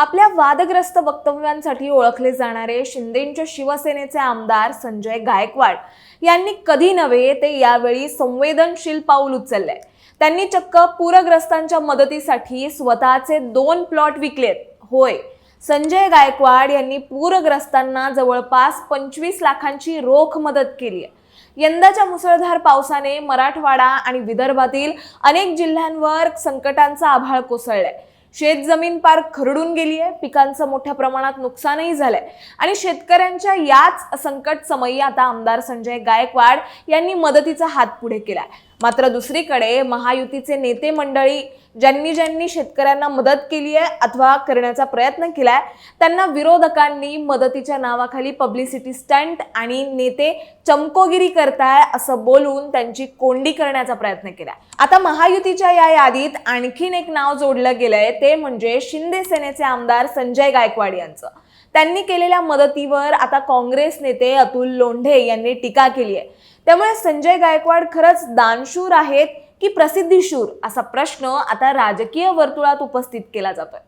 आपल्या वादग्रस्त वक्तव्यांसाठी ओळखले जाणारे शिंदेंच्या शिवसेनेचे आमदार संजय गायकवाड यांनी कधी नव्हे ते यावेळी संवेदनशील पाऊल उचलले. त्यांनी चक्क पूरग्रस्तांच्या मदतीसाठी स्वतःचे दोन प्लॉट विकलेत. होय संजय गायकवाड यांनी पूरग्रस्तांना जवळपास पंचवीस लाखांची रोख मदत केली आहे यंदाच्या मुसळधार पावसाने मराठवाडा आणि विदर्भातील अनेक जिल्ह्यांवर संकटांचा आभाळ कोसळलाय. शेतजमीन पार खरडून गेली आहे. पिकांचं मोठ्या प्रमाणात नुकसानही झालंय. आणि शेतकऱ्यांच्या याच संकट समयी आता आमदार संजय गायकवाड यांनी मदतीचा हात पुढे केलाय. मात्र दुसरीकडे महायुतीचे नेते मंडळी ज्यांनी ज्यांनी शेतकऱ्यांना मदत केली आहे अथवा करण्याचा प्रयत्न केलाय त्यांना विरोधकांनी मदतीच्या नावाखाली पब्लिसिटी स्टंट आणि नेते चमकोगिरी करताय असं बोलून त्यांची कोंडी करण्याचा प्रयत्न केलाय. आता महायुतीच्या या यादीत आणखीन एक नाव जोडलं गेलंय ते म्हणजे शिंदे सेनेचे आमदार संजय गायकवाड यांचं. त्यांनी केलेल्या मदतीवर आता काँग्रेस नेते अतुल लोंढे यांनी टीका केली आहे. त्यामुळे संजय गायकवाड खरंच दानशूर आहेत की प्रसिद्धीशूर असा प्रश्न आता राजकीय वर्तुळात उपस्थित केला जातोय.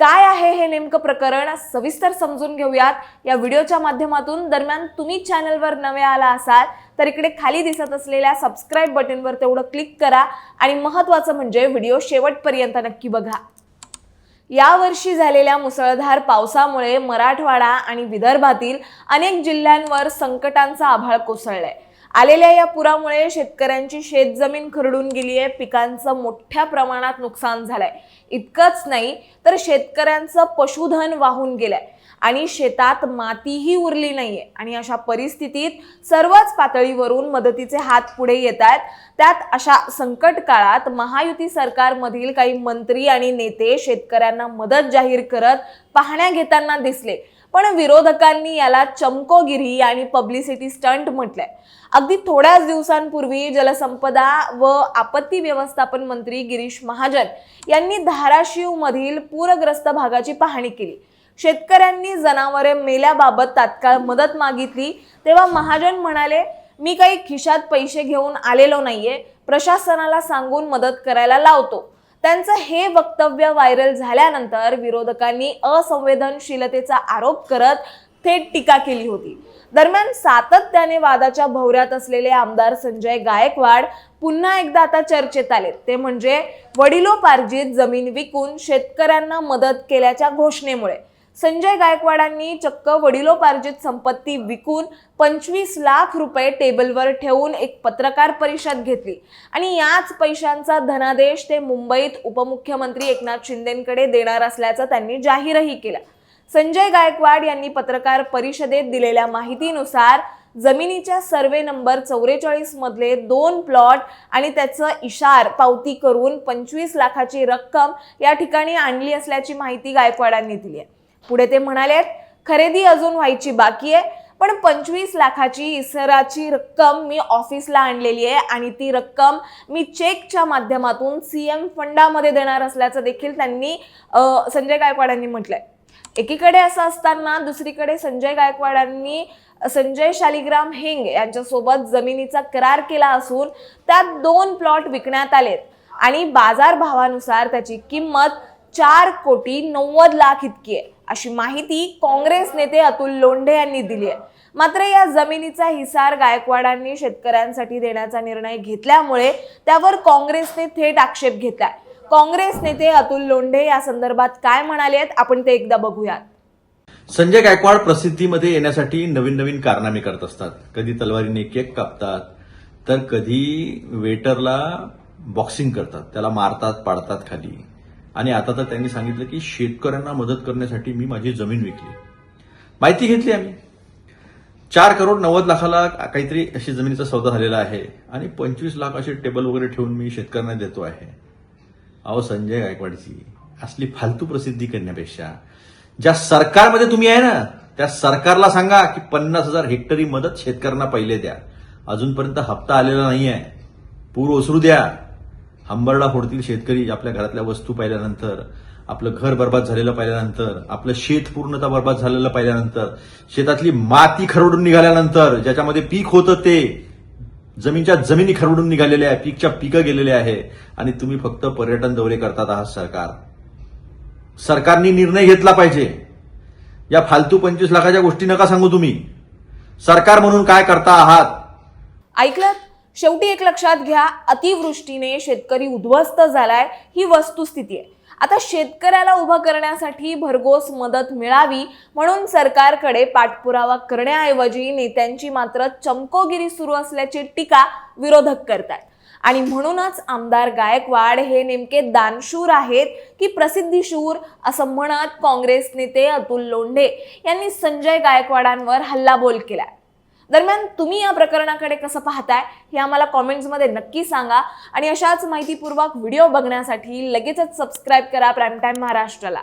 काय आहे हे नेमकं प्रकरण? सविस्तर समजून घेऊयात. या व्हिडिओच्या माध्यमातून दरम्यान तुम्ही चॅनलवर नवे आला असाल तर इकडे खाली दिसत असलेल्या सबस्क्राईब बटनवर तेवढं क्लिक करा आणि महत्त्वाचं म्हणजे व्हिडिओ शेवटपर्यंत नक्की बघा. यावर्षी झालेल्या मुसळधार पावसामुळे मराठवाडा आणि विदर्भातील अनेक जिल्ह्यांवर संकटांचा आभाळ कोसळलाय. आलेल्या या पुरामुळे शेतकऱ्यांची शेतजमीन खरडून गेली आहे. पिकांचं मोठ्या प्रमाणात नुकसान झालंय. इतकंच नाही तर शेतकऱ्यांचं पशुधन वाहून गेलंय. आणि शेतात मातीही उरली नाहीये. आणि अशा परिस्थितीत सर्वच पातळीवरून मदतीचे हात पुढे येत आहेत त्यात अशा संकट काळात महायुती सरकारमधील काही मंत्री आणि नेते शेतकऱ्यांना मदत जाहीर करत पाहण्या घेताना दिसले. पण विरोधकांनी याला चमकोगिरी आणि पब्लिसिटी स्टंट म्हटलंय. अगदी थोड्याच दिवसांपूर्वी जलसंपदा व आपत्ती व्यवस्थापन मंत्री गिरीश महाजन यांनी धाराशिव मधील पूरग्रस्त भागाची पाहणी केली. शेतकऱ्यांनी जनावरे मेल्याबाबत तात्काळ मदत मागितली. तेव्हा महाजन म्हणाले मी काही खिशात पैसे घेऊन आलेलो नाहीये. प्रशासनाला सांगून मदत करायला लावतो. त्यांचं हे वक्तव्य व्हायरल झाल्यानंतर विरोधकांनी असंवेदनशीलतेचा आरोप करत थेट टीका केली होती. दरम्यान सातत्याने वादाच्या भोवऱ्यात असलेले आमदार संजय गायकवाड पुन्हा एकदा आता चर्चेत आले ते म्हणजे वडिलोपार्जित जमीन विकून शेतकऱ्यांना मदत केल्याच्या घोषणेमुळे. संजय गायकवाडांनी चक्क वडिलोपार्जित संपत्ती विकून पंचवीस लाख रुपये टेबलवर ठेवून एक पत्रकार परिषद घेतली. आणि याच पैशांचा धनादेश ते मुंबईत उपमुख्यमंत्री एकनाथ शिंदेकडे देणार असल्याचं त्यांनी जाहीरही केलं. संजय गायकवाड यांनी पत्रकार परिषदेत दिलेल्या माहितीनुसार जमिनीच्या सर्वे नंबर चौवेचाळीस मधले दोन प्लॉट आणि त्याचं इशार पावती करून पंचवीस लाखाची रक्कम या ठिकाणी आणली असल्याची माहिती गायकवाडांनी दिली आहे. पुढे ते म्हणाले खरेदी अजून व्हायची बाकी आहे पण पंचवीस लाखाची इसराची रक्कम मी ऑफिसला आणलेली आहे आणि ती रक्कम मी चेकच्या माध्यमातून सी एम फंडामध्ये देणार असल्याचं देखील त्यांनी संजय गायकवाडांनी म्हटलंय. एकीकडे असं असताना दुसरीकडे संजय गायकवाडांनी संजय शालिग्राम हेंग यांच्यासोबत जमिनीचा करार केला असून त्यात दोन प्लॉट विकण्यात आलेत आणि बाजारभावानुसार त्याची किंमत चार कोटी नव्वद लाख इतकी आहे. अशी माहिती काँग्रेस नेते अतुल लोंढे यांनी दिली आहे. मात्र या जमिनीचा हिसार गायकवाडांनी शेतकऱ्यांसाठी देण्याचा निर्णय घेतल्यामुळे त्यावर काँग्रेसने थेट आक्षेप घेतलाय. काँग्रेस नेते अतुल लोंढे या संदर्भात काय म्हणाले आहेत आपण ते एकदा बघूयात. संजय गायकवाड प्रसिद्धीमध्ये येण्यासाठी नवीन नवीन कारनामे करत असतात. कधी तलवारीने केक कापतात तर कधी वेटरला बॉक्सिंग करतात. त्याला मारतात पाडतात खाली. आणि आता तर त्यांनी सांगितलं की शेतकऱ्यांना मदत करण्यासाठी मी माझी जमीन विकली. माहिती घेतली आम्ही. चार करोड नव्वद लाखाला काहीतरी अशी जमिनीचा सौदा झालेला आहे आणि पंचवीस लाख असे टेबल वगैरे ठेवून मी शेतकऱ्यांना देतो आहे. अहो संजय गायकवाडची असली फालतू प्रसिद्धी करण्यापेक्षा ज्या सरकारमध्ये तुम्ही आहे ना त्या सरकारला सांगा की पन्नास हजार हेक्टरी मदत शेतकऱ्यांना पहिले द्या. अजूनपर्यंत हप्ता आलेला नाही आहे पूर ओसरू द्या. हंबरडा फोडतील शेतकरी आपल्या घरातल्या वस्तू पाहिल्यानंतर आपलं घर बर्बाद झालेलं पाहिल्यानंतर आपलं शेत पूर्णतः बर्बाद झालेलं पाहिल्यानंतर शेतातली माती खरवडून निघाल्यानंतर ज्याच्यामध्ये पीक होतं ते जमीनच्या जमिनी खरवडून निघालेल्या आहे पीकच्या पिकं गेलेले आहे आणि तुम्ही फक्त पर्यटन दौरे करतात आहात सरकार. सरकारने निर्णय घेतला पाहिजे. या फालतू पंचवीस लाखाच्या गोष्टी नका सांगू तुम्ही. सरकार म्हणून काय करता आहात? ऐकलं? शेवटी एक लक्षात घ्या अतिवृष्टीने शेतकरी उद्ध्वस्त झालाय ही वस्तुस्थिती आहे. आता शेतकऱ्याला उभं करण्यासाठी भरघोस मदत मिळावी म्हणून सरकारकडे पाठपुरावा करण्याऐवजी नेत्यांची मात्र चमकोगिरी सुरू असल्याची टीका विरोधक करतात आणि म्हणूनच आमदार गायकवाड हे नेमके दानशूर आहेत की प्रसिद्धीशूर असं म्हणत काँग्रेस नेते अतुल लोंढे यांनी संजय गायकवाडांवर हल्लाबोल केला दरम्यान तुम्ही या प्रकरणाकडे कसं पाहताय हे आम्हाला कॉमेंट्समध्ये नक्की सांगा. आणि अशाच माहितीपूर्वक व्हिडिओ बघण्यासाठी लगेचच सबस्क्राईब करा प्राईम टाईम महाराष्ट्राला